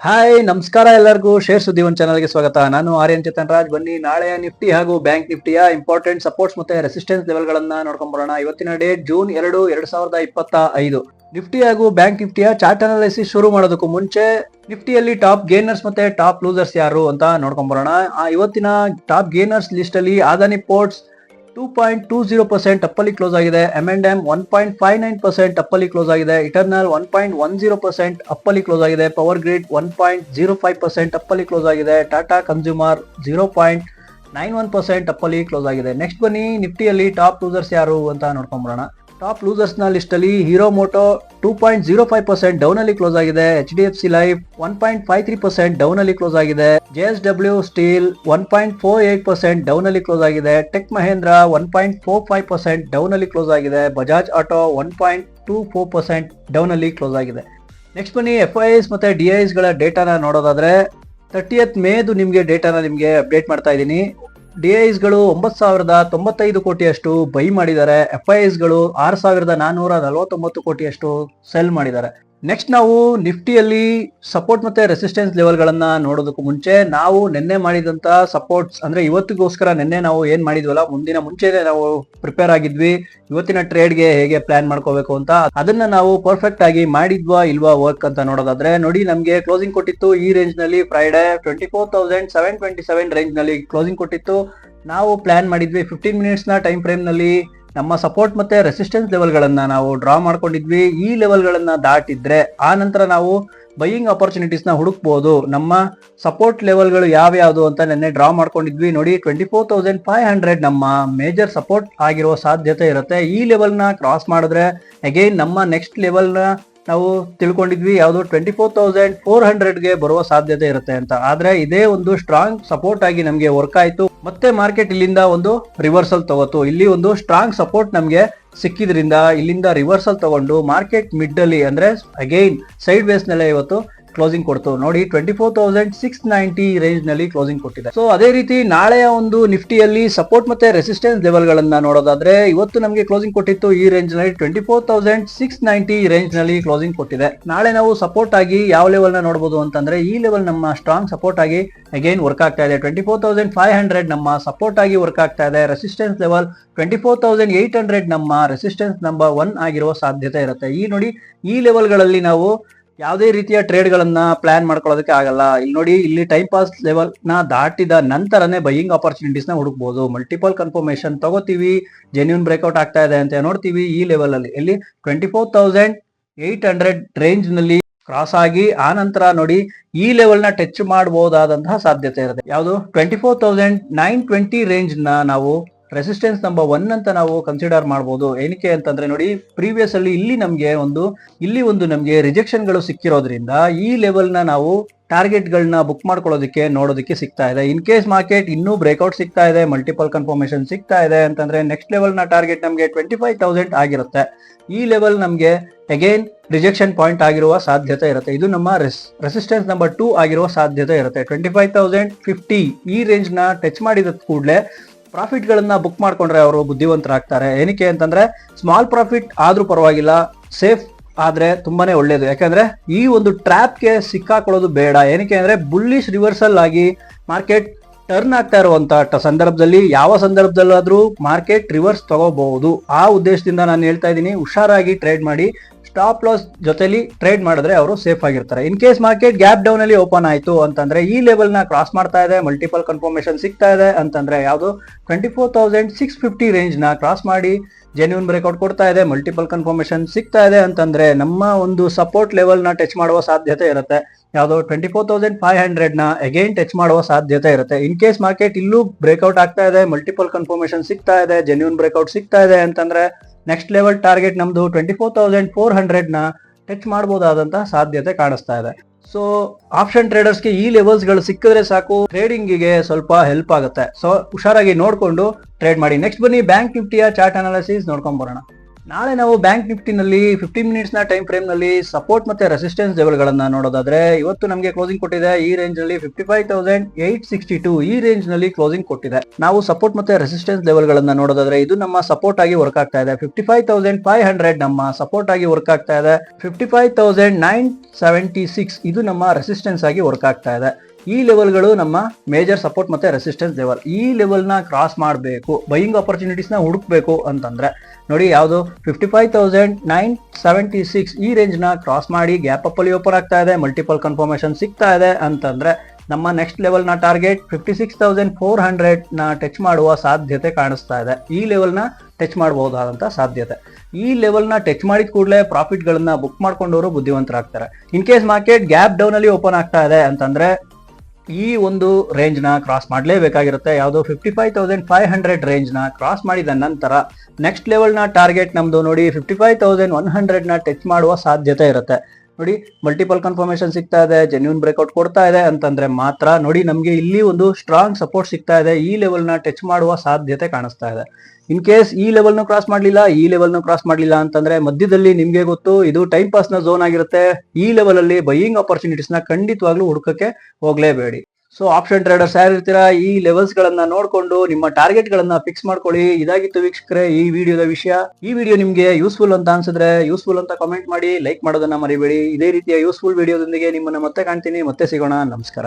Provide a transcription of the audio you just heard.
Hi, ನಮಸ್ಕಾರ ಎಲ್ಲರಿಗೂ. Share ಸುದ್ದಿ ಒಂದು ಚಾನಲ್ಗೆ ಸ್ವಾಗತ. ನಾನು ಆರ್ಯನ್ ಚೇತನ್ ರಾಜ್. ಬನ್ನಿ, ನಾಳೆ ನಿಫ್ಟಿ ಹಾಗೂ ಬ್ಯಾಂಕ್ ನಿಫ್ಟಿಯ ಇಂಪಾರ್ಟೆಂಟ್ ಸಪೋರ್ಟ್ಸ್ ಮತ್ತೆ ರೆಸಿಸ್ಟೆನ್ಸ್ ಲೆವೆಲ್ಗಳನ್ನ ಗಳನ್ನ ನೋಡ್ಕೊಂಡ್ ಬರೋಣ. ಇವತ್ತಿನ ಡೇಟ್ ಜೂನ್ ಎರಡು, ಎರಡ್ ಸಾವಿರದ ಇಪ್ಪತ್ತ ಐದು ನಿಫ್ಟಿ ಹಾಗೂ ಬ್ಯಾಂಕ್ ನಿಫ್ಟಿಯ ಚಾರ್ಟ್ ಅನಾಲಿಸಿಸ್ ಶುರು ಮಾಡೋದಕ್ಕೂ ಮುಂಚೆ ನಿಫ್ಟಿಯಲ್ಲಿ ಟಾಪ್ ಗೇನರ್ಸ್ ಮತ್ತೆ ಟಾಪ್ ಲೂಸರ್ಸ್ ಯಾರು ಅಂತ ನೋಡ್ಕೊಂಬರೋಣ ಆ, ಇವತ್ತಿನ ಟಾಪ್ ಗೇನರ್ಸ್ ಲಿಸ್ಟ್ ಅಲ್ಲಿ Adani ports two point two zero percent ಅಪ್ಪಲ್ಲಿ close ಆಗಿದೆ. M and M one point five nine percent ಅಪ್ಪಲ್ಲಿ close ಆಗಿದೆ. Eternal one point one zero percent ಅಪ್ಪಲ್ಲಿ close ಆಗಿದೆ. Power grid one point zero five percent ಅಪ್ಪಲ್ಲಿ close ಆಗಿದೆ. Tata consumer zero point nine one percent ಅಪ್ಪಲ್ಲಿ close ಆಗಿದೆ. Next ಬನ್ನಿ ನಿಫ್ಟಿಯಲ್ಲಿ top losers ಯಾರು ಅಂತ ನೋಡ್ಕೊಂಬರೋಣ. Top ಲೂಸರ್ಸ್ನ ಲಿಸ್ಟಲ್ಲಿ hero moto two point zero five percent down ಅಲ್ಲಿ ಕ್ಲೋಸ್ ಆಗಿದೆ, H D F C life one point five three percent down ಅಲ್ಲಿ ಕ್ಲೋಸ್ ಆಗಿದೆ, J S W steel one point four eight percent down ಅಲ್ಲಿ close ಆಗಿದೆ, tech Mahindra one point four five percent down ಅಲ್ಲಿ close ಆಗಿದೆ, Bajaj auto one point two four percent down ಅಲ್ಲಿ close ಆಗಿದೆ. Next ಬನ್ನಿ, F I S ಮತ್ತೆ D ಐಸ್ಗಳ ಡೇಟಾನ ನೋಡೋದಾದ್ರೆ ತರ್ಟಿಯತ್ ಮೇದು ನಿಮಗೆ ಡೇಟಾನ ನಿಮಗೆ ಅಪ್ಡೇಟ್ ಮಾಡ್ತಾ ಇದ್ದೀನಿ. ಡಿ ಗಳು ಒಂಬತ್ತು ಸಾವಿರದ ತೊಂಬತ್ತೈದು ಕೋಟಿಯಷ್ಟು ಬೈ ಮಾಡಿದ್ದಾರೆ. ಎಫ್ ಐ ಗಳು ಆರು ಸಾವಿರದ ನಾನ್ನೂರ ನಲವತ್ತೊಂಬತ್ತು ಕೋಟಿಯಷ್ಟು ಸೆಲ್ ಮಾಡಿದ್ದಾರೆ. ನೆಕ್ಸ್ಟ್ ನಾವು ನಿಫ್ಟಿಯಲ್ಲಿ ಸಪೋರ್ಟ್ ಮತ್ತೆ ರೆಸಿಸ್ಟೆನ್ಸ್ ಲೆವೆಲ್ಗಳನ್ನ ನೋಡೋದಕ್ಕೂ ಮುಂಚೆ ನಾವು ನಿನ್ನೆ ಮಾಡಿದಂತ ಸಪೋರ್ಟ್ಸ್ ಅಂದ್ರೆ ಇವತ್ತಿಗೋಸ್ಕರ ನಿನ್ನೆ ನಾವು ಏನ್ ಮಾಡಿದ್ವಲ್ಲ, ಮುಂದಿನ ಮುಂಚೆನೆ ನಾವು ಪ್ರಿಪೇರ್ ಆಗಿದ್ವಿ. ಇವತ್ತಿನ ಟ್ರೇಡ್ಗೆ ಹೇಗೆ ಪ್ಲಾನ್ ಮಾಡ್ಕೋಬೇಕು ಅಂತ ಅದನ್ನ ನಾವು ಪರ್ಫೆಕ್ಟ್ ಆಗಿ ಮಾಡಿದ್ವಾ ಇಲ್ವಾ ವರ್ಕ್ ಅಂತ ನೋಡೋದಾದ್ರೆ ನೋಡಿ ನಮಗೆ ಕ್ಲೋಸಿಂಗ್ ಕೊಟ್ಟಿತ್ತು ಈ ರೇಂಜ್ನಲ್ಲಿ Friday twenty four thousand seven twenty seven ರೇಂಜ್ನಲ್ಲಿ closing ಕೊಟ್ಟಿತ್ತು. ನಾವು ಪ್ಲಾನ್ ಮಾಡಿದ್ವಿ ಫಿಫ್ಟೀನ್ ಮಿನಿಟ್ಸ್ನ ಟೈಮ್ ಫ್ರೇಮ್ನಲ್ಲಿ ನಮ್ಮ ಸಪೋರ್ಟ್ ಮತ್ತೆ ರೆಸಿಸ್ಟೆನ್ಸ್ ಲೆವೆಲ್ಗಳನ್ನು ನಾವು ಡ್ರಾ ಮಾಡ್ಕೊಂಡಿದ್ವಿ. ಈ ಲೆವೆಲ್ಗಳನ್ನು ದಾಟಿದ್ರೆ ಆ ನಂತರ ನಾವು ಬೈಯಿಂಗ್ ಅಪರ್ಚುನಿಟೀಸ್ನ ಹುಡುಕ್ಬೋದು. ನಮ್ಮ ಸಪೋರ್ಟ್ ಲೆವೆಲ್ಗಳು ಯಾವ್ಯಾವುದು ಅಂತ ನೆನ್ನೆ ಡ್ರಾ ಮಾಡ್ಕೊಂಡಿದ್ವಿ. ನೋಡಿ twenty four thousand five hundred ನಮ್ಮ ಮೇಜರ್ ಸಪೋರ್ಟ್ ಆಗಿರುವ ಸಾಧ್ಯತೆ ಇರುತ್ತೆ. ಈ ಲೆವೆಲ್ನ ಕ್ರಾಸ್ ಮಾಡಿದ್ರೆ ಅಗೈನ್ ನಮ್ಮ ನೆಕ್ಸ್ಟ್ ಲೆವೆಲ್ನ ನಾವು ತಿಳ್ಕೊಂಡಿದ್ವಿ, ಯಾವುದು ಟ್ವೆಂಟಿ ಫೋರ್ ತೌಸಂಡ್ ಫೋರ್ ಹಂಡ್ರೆಡ್ಗೆ ಬರುವ ಸಾಧ್ಯತೆ ಇರುತ್ತೆ ಅಂತ. ಆದ್ರೆ ಇದೇ ಒಂದು ಸ್ಟ್ರಾಂಗ್ ಸಪೋರ್ಟ್ ಆಗಿ ನಮಗೆ ವರ್ಕ್ ಆಯಿತು. ಮತ್ತೆ ಮಾರ್ಕೆಟ್ ಇಲ್ಲಿಂದ ಒಂದು ರಿವರ್ಸಲ್ ತಗೋತು. ಇಲ್ಲಿ ಒಂದು ಸ್ಟ್ರಾಂಗ್ ಸಪೋರ್ಟ್ ನಮಗೆ ಸಿಕ್ಕಿದ್ರಿಂದ ಇಲ್ಲಿಂದ ರಿವರ್ಸಲ್ ತಗೊಂಡು ಮಾರ್ಕೆಟ್ ಮಿಡ್ ಅಲ್ಲಿ ಅಂದ್ರೆ ಅಗೈನ್ ಸೈಡ್ ವೇಸ್ ನಲ್ಲೇ ಇವತ್ತು ಕ್ಲೋಸಿಂಗ್ ಕೊಡ್ತು. ನೋಡಿ twenty four thousand six ninety ರೇಂಜ್ನಲ್ಲಿ closing ಕೊಟ್ಟಿದೆ. ಸೊ ಅದೇ ರೀತಿ ನಾಳೆಯ ಒಂದು ನಿಫ್ಟಿಯಲ್ಲಿ ಸಪೋರ್ಟ್ ಮತ್ತೆ ರೆಸಿಸ್ಟೆನ್ಸ್ ಲೆವೆಲ್ ಗಳನ್ನ ನೋಡೋದಾದ್ರೆ, ಇವತ್ತು ನಮಗೆ ಕ್ಲೋಸಿಂಗ್ ಕೊಟ್ಟಿತ್ತು ಈ ರೇಂಜ್ನಲ್ಲಿ twenty four thousand six ninety ರೇಂಜ್ನಲ್ಲಿ closing ಕೊಟ್ಟಿದೆ. ನಾಳೆ ನಾವು ಸಪೋರ್ಟ್ ಆಗಿ ಯಾವ ಲೆವೆಲ್ನ ನೋಡಬಹುದು ಅಂತಂದ್ರೆ, ಈ ಲೆವೆಲ್ ನಮ್ಮ ಸ್ಟ್ರಾಂಗ್ ಸಪೋರ್ಟ್ ಆಗಿ ಅಗೈನ್ ವರ್ಕ್ ಆಗ್ತಾ ಇದೆ. Twenty four thousand five hundred ನಮ್ಮ ಸಪೋರ್ಟ್ ಆಗಿ ವರ್ಕ್ ಆಗ್ತಾ ಇದೆ. Resistance level twenty four thousand eight hundred ನಮ್ಮ ರೆಸಿಸ್ಟೆನ್ಸ್ ನಂಬರ್ ಒನ್ ಆಗಿರುವ ಸಾಧ್ಯತೆ ಇರುತ್ತೆ. ಈ ನೋಡಿ, ಈ ಲೆವೆಲ್ಗಳಲ್ಲಿ ನಾವು ಯಾವುದೇ ರೀತಿಯ ಟ್ರೇಡ್ ಗಳನ್ನ ಪ್ಲಾನ್ ಮಾಡ್ಕೊಳ್ಳೋದಕ್ಕೆ ಆಗಲ್ಲ. ಇಲ್ಲಿ ನೋಡಿ, ಇಲ್ಲಿ ಟೈಮ್ ಪಾಸ್ ಲೆವೆಲ್ನ ದಾಟಿದ ನಂತರನೇ ಬೈಯಿಂಗ್ ಆಪರ್ಚುನಿಟೀಸ್ನ ಹುಡುಕ್ಬೋದು. ಮಲ್ಟಿಪಲ್ ಕನ್ಫರ್ಮೇಶನ್ ತಗೋತೀವಿ ಜೆನ್ಯೂನ್ ಬ್ರೇಕ್ಔಟ್ ಆಗ್ತಾ ಇದೆ ಅಂತ ನೋಡ್ತೀವಿ ಈ ಲೆವೆಲ್ ಅಲ್ಲಿ ಇಲ್ಲಿ twenty four thousand eight hundred ರೇಂಜ್ನಲ್ಲಿ cross ಆಗಿ, ಆ ನಂತರ ನೋಡಿ ಈ ಲೆವೆಲ್ನ ಟಚ್ ಮಾಡಬಹುದಾದಂತಹ ಸಾಧ್ಯತೆ ಇರುತ್ತೆ. ಯಾವುದು? Twenty four thousand nine twenty ರೇಂಜ್ನ ನಾವು ರೆಸಿಸ್ಟೆನ್ಸ್ ನಂಬರ್ ಒನ್ ಅಂತ ನಾವು ಕನ್ಸಿಡರ್ ಮಾಡಬಹುದು ಏನಕ್ಕೆ ಅಂತಂದ್ರೆ ನೋಡಿ ಪ್ರೀವಿಯಸ್ ಅಲ್ಲಿ ಇಲ್ಲಿ ನಮಗೆ ಒಂದು, ಇಲ್ಲಿ ಒಂದು ನಮಗೆ ರಿಜೆಕ್ಷನ್ಗಳು ಸಿಕ್ಕಿರೋದ್ರಿಂದ ಈ ಲೆವೆಲ್ನ ನಾವು ಟಾರ್ಗೆಟ್ ಗಳನ್ನ ಬುಕ್ ಮಾಡ್ಕೊಳ್ಳೋದಕ್ಕೆ, ನೋಡೋದಕ್ಕೆ ಸಿಗ್ತಾ ಇದೆ. ಇನ್ ಕೇಸ್ ಮಾರ್ಕೆಟ್ ಇನ್ನೂ ಬ್ರೇಕ್ಔಟ್ ಸಿಗ್ತಾ ಇದೆ ಮಲ್ಟಿಪಲ್ ಕನ್ಫರ್ಮೇಶನ್ ಸಿಗ್ತಾ ಇದೆ ಅಂತಂದ್ರೆ ನೆಕ್ಸ್ಟ್ ಲೆವೆಲ್ನ ಟಾರ್ಗೆಟ್ ನಮಗೆ ಟ್ವೆಂಟಿ ಫೈವ್ ತೌಸಂಡ್ ಆಗಿರುತ್ತೆ. ಈ ಲೆವೆಲ್ ನಮಗೆ ಅಗೈನ್ ರಿಜೆಕ್ಷನ್ ಪಾಯಿಂಟ್ ಆಗಿರುವ ಸಾಧ್ಯತೆ ಇರುತ್ತೆ. ಇದು ನಮ್ಮ ರೆಸಿಸ್ಟೆನ್ಸ್ ನಂಬರ್ ಟೂ ಆಗಿರುವ ಸಾಧ್ಯತೆ ಇರುತ್ತೆ. ಟ್ವೆಂಟಿ ಫೈವ್ ತೌಸಂಡ್ ಫಿಫ್ಟಿ ಈ ರೇಂಜ್ನ ಟಚ್ ಮಾಡಿದ ಕೂಡಲೇ ಪ್ರಾಫಿಟ್ ಗಳನ್ನ ಬುಕ್ ಮಾಡ್ಕೊಂಡ್ರೆ ಅವರು ಬುದ್ಧಿವಂತರಾಗ್ತಾರೆ. ಏನಕ್ಕೆ ಅಂತಂದ್ರೆ ಸ್ಮಾಲ್ ಪ್ರಾಫಿಟ್ ಆದ್ರೂ ಪರವಾಗಿಲ್ಲ ಸೇಫ್ ಆದ್ರೆ ತುಂಬಾನೇ ಒಳ್ಳೇದು. ಯಾಕಂದ್ರೆ ಈ ಒಂದು ಟ್ರ್ಯಾಪ್ಗೆ ಸಿಕ್ಕಾಕೊಳ್ಳೋದು ಬೇಡ. ಏನಕ್ಕೆ ಅಂದ್ರೆ ಬುಲ್ಲಿಶ್ ರಿವರ್ಸಲ್ ಆಗಿ ಮಾರ್ಕೆಟ್ ಟರ್ನ್ ಆಗ್ತಾ ಇರುವಂತ ಸಂದರ್ಭದಲ್ಲಿ, ಯಾವ ಸಂದರ್ಭದಲ್ಲಾದ್ರೂ ಮಾರ್ಕೆಟ್ ರಿವರ್ಸ್ ತಗೋಬಹುದು. ಆ ಉದ್ದೇಶದಿಂದ ನಾನು ಹೇಳ್ತಾ ಇದ್ದೀನಿ, ಹುಷಾರಾಗಿ ಟ್ರೇಡ್ ಮಾಡಿ. ಸ್ಟಾಪ್ ಲಾಸ್ ಜೊತೆಲಿ ಟ್ರೇಡ್ ಮಾಡಿದ್ರೆ ಅವರು ಸೇಫ್ ಆಗಿರ್ತಾರೆ. In case market gap down ಅಲ್ಲಿ ಓಪನ್ ಆಯಿತು ಅಂತಂದ್ರೆ ಈ ಲೆವೆಲ್ನ ಕ್ರಾಸ್ ಮಾಡ್ತಾ ಇದೆ ಮಲ್ಟಿಪಲ್ ಕನ್ಫರ್ಮೇಶನ್ ಸಿಗ್ತಾ ಇದೆ ಅಂತಂದ್ರೆ ಯಾವುದು twenty four thousand six fifty ರೇಂಜ್ನ cross ಮಾಡಿ ಜೆನ್ಯೂನ್ ಬ್ರೇಕ್ಔಟ್ ಕೊಡ್ತಾ ಇದೆ ಮಲ್ಟಿಪಲ್ ಕನ್ಫರ್ಮೇಶನ್ ಸಿಗ್ತಾ ಇದೆ ಅಂತಂದ್ರೆ ನಮ್ಮ ಒಂದು ಸಪೋರ್ಟ್ ಲೆವೆಲ್ನ ಟಚ್ ಮಾಡುವ ಸಾಧ್ಯತೆ ಇರುತ್ತೆ. ಯಾವುದು ಟ್ವೆಂಟಿ ಫೋರ್ ತೌಸಂಡ್ ಫೈವ್ ಹಂಡ್ರೆಡ್ನ ಅಗೈನ್ ಟಚ್ ಮಾಡುವ ಸಾಧ್ಯತೆ ಇರುತ್ತೆ. ಇನ್ ಕೇಸ್ ಮಾರ್ಕೆಟ್ ಇಲ್ಲೂ ಬ್ರೇಕ್ಔಟ್ ಆಗ್ತಾ ಇದೆ ಮಲ್ಟಿಪಲ್ ಕನ್ಫರ್ಮೇಶನ್ ಸಿಗ್ತಾ ಇದೆ ಜೆನ್ಯೂನ್ ಬ್ರೇಕ್ಔಟ್ ಸಿಗ್ತಾ ಇದೆ ಅಂತಂದ್ರೆ ನೆಕ್ಸ್ಟ್ ಲೆವೆಲ್ ಟಾರ್ಗೆಟ್ ನಮ್ದು ಟ್ವೆಂಟಿ ಫೋರ್ ತೌಸಂಡ್ ಫೋರ್ ಹಂಡ್ರೆಡ್ನ ಟಚ್ ಮಾಡಬಹುದಾದಂತಹ ಸಾಧ್ಯತೆ ಕಾಣಿಸ್ತಾ ಇದೆ. ಸೊ ಆಪ್ಷನ್ ಟ್ರೇಡರ್ಸ್ಗೆ ಈ ಲೆವೆಲ್ಸ್ಗಳು ಸಿಕ್ಕಿದ್ರೆ ಸಾಕು ಟ್ರೇಡಿಂಗ್ಗೆ ಸ್ವಲ್ಪ ಹೆಲ್ಪ್ ಆಗುತ್ತೆ. ಸೊ ಹುಷಾರಾಗಿ ನೋಡ್ಕೊಂಡು ಟ್ರೇಡ್ ಮಾಡಿ. ನೆಕ್ಸ್ಟ್ ಬನ್ನಿ ಬ್ಯಾಂಕ್ ನಿಫ್ಟಿಯ ಚಾರ್ಟ್ ಅನಾಲಿಸಿಸ್ ನೋಡ್ಕೊಂಡ್ ಬರೋಣ. ನಾಳೆ ನಾವು ಬ್ಯಾಂಕ್ ನಿಫ್ಟಿನಲ್ಲಿ ಫಿಫ್ಟೀನ್ ಮಿನಿಟ್ಸ್ನ ಟೈಮ್ ಫ್ರೇಮ್ನಲ್ಲಿ ಸಪೋರ್ಟ್ ಮತ್ತೆ ರೆಸಿಸ್ಟೆನ್ಸ್ ಲೆವೆಲ್ ಗಳನ್ನ ನೋಡೋದಾದ್ರೆ, ಇವತ್ತು ನಮಗೆ ಕ್ಲೋಸಿಂಗ್ ಕೊಟ್ಟಿದೆ, ಈ ರೇಂಜ್ನಲ್ಲಿ fifty five thousand eight sixty two ಈ ರೇಂಜ್ನಲ್ಲಿ ಕ್ಲೋಸಿಂಗ್ ಕೊಟ್ಟಿದೆ. ನಾವು ಸಪೋರ್ಟ್ ಮತ್ತೆ ರೆಸಿಸ್ಟೆನ್ಸ್ ಲೆವೆಲ್ ಗಳನ್ನ ನೋಡೋದಾದ್ರೆ, ಇದು ನಮ್ಮ ಸಪೋರ್ಟ್ ಆಗಿ ವರ್ಕ್ ಆಗ್ತಾ ಇದೆ. Fifty five thousand five hundred ನಮ್ಮ ಸಪೋರ್ಟ್ ಆಗಿ ವರ್ಕ್ ಆಗ್ತಾ ಇದೆ. Fifty five thousand nine seventy six ಇದು ನಮ್ಮ ರೆಸಿಸ್ಟೆನ್ಸ್ ಆಗಿ ವರ್ಕ್ ಆಗ್ತಾ ಇದೆ. ಈ ಲೆವೆಲ್ಗಳು ನಮ್ಮ ಮೇಜರ್ ಸಪೋರ್ಟ್ ಮತ್ತೆ ರೆಸಿಸ್ಟೆನ್ಸ್ ಲೆವೆಲ್ ಈ ಲೆವೆಲ್ನ ಕ್ರಾಸ್ ಮಾಡಬೇಕು ಬೈಯಿಂಗ್ ಆಪರ್ಚುನಿಟೀಸ್ನ ಹುಡುಕ್ಬೇಕು ಅಂತಂದ್ರೆ, ನೋಡಿ ಯಾವುದು fifty five thousand nine seventy six ಈ ರೇಂಜ್ನ ಕ್ರಾಸ್ ಮಾಡಿ ಗ್ಯಾಪ್ ಅಲ್ಲಿ ಓಪನ್ ಆಗ್ತಾ ಇದೆ ಮಲ್ಟಿಪಲ್ ಕನ್ಫರ್ಮೇಶನ್ ಸಿಗ್ತಾ ಇದೆ ಅಂತಂದ್ರೆ, ನಮ್ಮ next ಲೆವೆಲ್ನ target fifty six thousand four ಹಂಡ್ರೆಡ್ನ touch ಮಾಡುವ ಸಾಧ್ಯತೆ ಕಾಣಿಸ್ತಾ ಇದೆ. ಈ ಲೆವೆಲ್ನ ಟಚ್ ಮಾಡಬಹುದಾದಂತ ಸಾಧ್ಯತೆ. ಈ ಲೆವೆಲ್ನ ಟಚ್ ಮಾಡಿದ ಕೂಡಲೇ ಪ್ರಾಫಿಟ್ಗಳನ್ನ ಬುಕ್ ಮಾಡ್ಕೊಂಡವರು ಬುದ್ಧಿವಂತರಾಗ್ತಾರೆ. In case market gap down ಅಲ್ಲಿ ಓಪನ್ ಆಗ್ತಾ ಇದೆ ಅಂತಂದ್ರೆ ಈ ಒಂದು ರೇಂಜ್ನ ಕ್ರಾಸ್ ಮಾಡಲೇಬೇಕಾಗಿರುತ್ತೆ. ಯಾವುದು fifty five thousand five hundred ರೇಂಜ್ನ cross ಮಾಡಿದ ನಂತರ ನೆಕ್ಸ್ಟ್ ಲೆವೆಲ್ನ ಟಾರ್ಗೆಟ್ ನಮ್ದು ನೋಡಿ ಫಿಫ್ಟಿ ಫೈವ್ ತೌಸಂಡ್ ಒನ್ ಹಂಡ್ರೆಡ್ನ ಟಚ್ ಮಾಡುವ ಸಾಧ್ಯತೆ ಇರುತ್ತೆ. ನೋಡಿ ಮಲ್ಟಿಪಲ್ ಕನ್ಫರ್ಮೇಶನ್ ಸಿಗ್ತಾ ಇದೆ ಜೆನ್ಯೂನ್ ಬ್ರೇಕ್ಔಟ್ ಕೊಡ್ತಾ ಇದೆ ಅಂತಂದ್ರೆ ಮಾತ್ರ ನೋಡಿ ನಮಗೆ ಇಲ್ಲಿ ಒಂದು ಸ್ಟ್ರಾಂಗ್ ಸಪೋರ್ಟ್ ಸಿಗ್ತಾ ಇದೆ. ಈ ಲೆವೆಲ್ನ ಟಚ್ ಮಾಡುವ ಸಾಧ್ಯತೆ ಕಾಣಿಸ್ತಾ ಇದೆ. ಇನ್ ಕೇಸ್ ಈ ಲೆವೆಲ್ ನು ಕ್ರಾಸ್ ಮಾಡ್ಲಿಲ್ಲ, ಈ ಲೆವೆಲ್ ನು ಕ್ರಾಸ್ ಮಾಡ್ಲಿಲ್ಲ ಅಂತಂದ್ರೆ ಮಧ್ಯದಲ್ಲಿ ನಿಮ್ಗೆ ಗೊತ್ತು, ಇದು ಟೈಮ್ ಪಾಸ್ನ ಝೋನ್ ಆಗಿರುತ್ತೆ. ಈ ಲೆವೆಲ್ ಅಲ್ಲಿ ಬೈಯಿಂಗ್ ಆಪರ್ಚುನಿಟೀಸ್ನ ಖಂಡಿತವಾಗ್ಲೂ ಹುಡುಕಕ್ಕೆ ಹೋಗ್ಲೇಬೇಡಿ. ಸೊ ಆಪ್ಷನ್ ಟ್ರೇಡರ್ಸ್ ಯಾರಿರ್ತೀರಾ, ಈ ಲೆವೆಲ್ಸ್ ಗಳನ್ನ ನೋಡ್ಕೊಂಡು ನಿಮ್ಮ ಟಾರ್ಗೆಟ್ ಗಳನ್ನ ಫಿಕ್ಸ್ ಮಾಡ್ಕೊಳ್ಳಿ. ಇದಾಗಿತ್ತು ವೀಕ್ಷಕರೇ ಈ ವಿಡಿಯೋದ ವಿಷಯ. ಈ ವಿಡಿಯೋ ನಿಮ್ಗೆ ಯೂಸ್ಫುಲ್ ಅಂತ ಅನ್ಸಿದ್ರೆ ಯೂಸ್ಫುಲ್ ಅಂತ ಕಾಮೆಂಟ್ ಮಾಡಿ ಲೈಕ್ ಮಾಡೋದನ್ನ ಮರಿಬೇಡಿ. ಇದೇ ರೀತಿಯ ಯೂಸ್ಫುಲ್ ವಿಡಿಯೋದೊಂದಿಗೆ ನಿಮ್ಮನ್ನ ಮತ್ತೆ ಕಾಣ್ತೀನಿ. ಮತ್ತೆ ಸಿಗೋಣ. ನಮಸ್ಕಾರ.